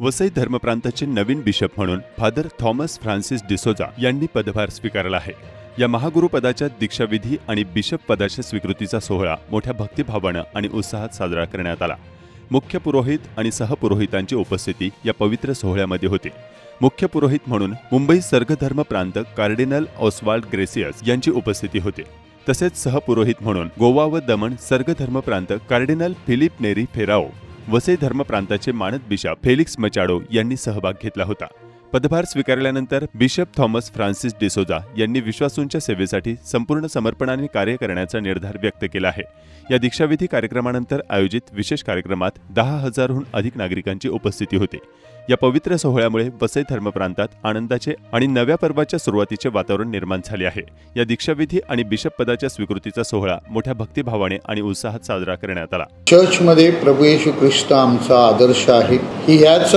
वसई धर्मप्रांताचे नवीन बिशप म्हणून फादर थॉमस फ्रान्सिस डिसोजा यांनी पदभार स्वीकारला आहे. या महागुरुपदाच्या दीक्षाविधी आणि बिशप पदाच्या स्वीकृतीचा सोहळा मोठ्या भक्तिभावानं आणि उत्साहात साजरा करण्यात आला. मुख्य पुरोहित आणि सहपुरोहितांची उपस्थिती या पवित्र सोहळ्यामध्ये होती. मुख्य पुरोहित म्हणून मुंबई सर्गधर्म प्रांत कार्डिनल ऑस्वाल्ड ग्रेसियस यांची उपस्थिती होती. तसेच सहपुरोहित म्हणून गोवा व दमण सर्गधर्म प्रांत कार्डिनल फिलिप नेरी फेराओ वसई धर्म प्रांताचे मानद बिशप फेलिक्स मचाडो यांनी सहभाग घेतला होता. पदभार स्वीकारल्यानंतर बिशप थॉमस फ्रान्सिस डिसोजा यांनी विश्वासूंच्या सेवेसाठी संपूर्ण समर्पणाने कार्य करण्याचा निर्धार व्यक्त केला आहे. या दीक्षाविधी कार्यक्रमानंतर आयोजित विशेष कार्यक्रमात दहा हजारहून अधिक नागरिकांची उपस्थिती होती. या पवित्र सोहळ्यामुळे वसई धर्मप्रांतात आनंदाचे आणि नव्या पर्वाच्या सुरुवातीचे वातावरण निर्माण झाले आहे. या दीक्षाविधी आणि बिशप पदाच्या स्वीकृतीचा सोहळा मोठ्या भक्तिभावाने आणि उत्साहात साजरा करण्यात आला. चर्चमध्ये प्रभू येशू ख्रिस्त आमचा आदर्श आहे. की ह्याच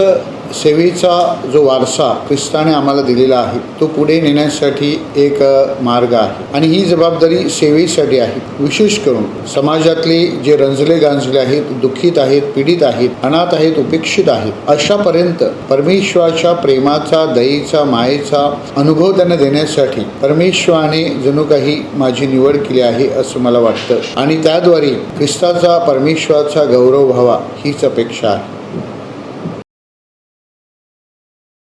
सेवेचा जो वारसा ख्रिस्ताने आम्हाला दिलेला आहे तो पुढे नेण्यासाठी एक मार्ग आहे. आणि ही जबाबदारी सेवेसाठी आहे. विशेष करून समाजातले जे रंजले गांजले आहेत दुःखित आहेत पीडित आहेत अनाथ आहेत उपेक्षित आहेत अशापर्यंत परमेश्वराच्या प्रेमाचा दयेचा मायेचा अनुभव त्यांना देण्यासाठी परमेश्वराने जणू काही माझी निवड केली आहे असं मला वाटतं. आणि त्याद्वारे ख्रिस्ताचा परमेश्वराचा गौरव व्हावा हीच अपेक्षा आहे.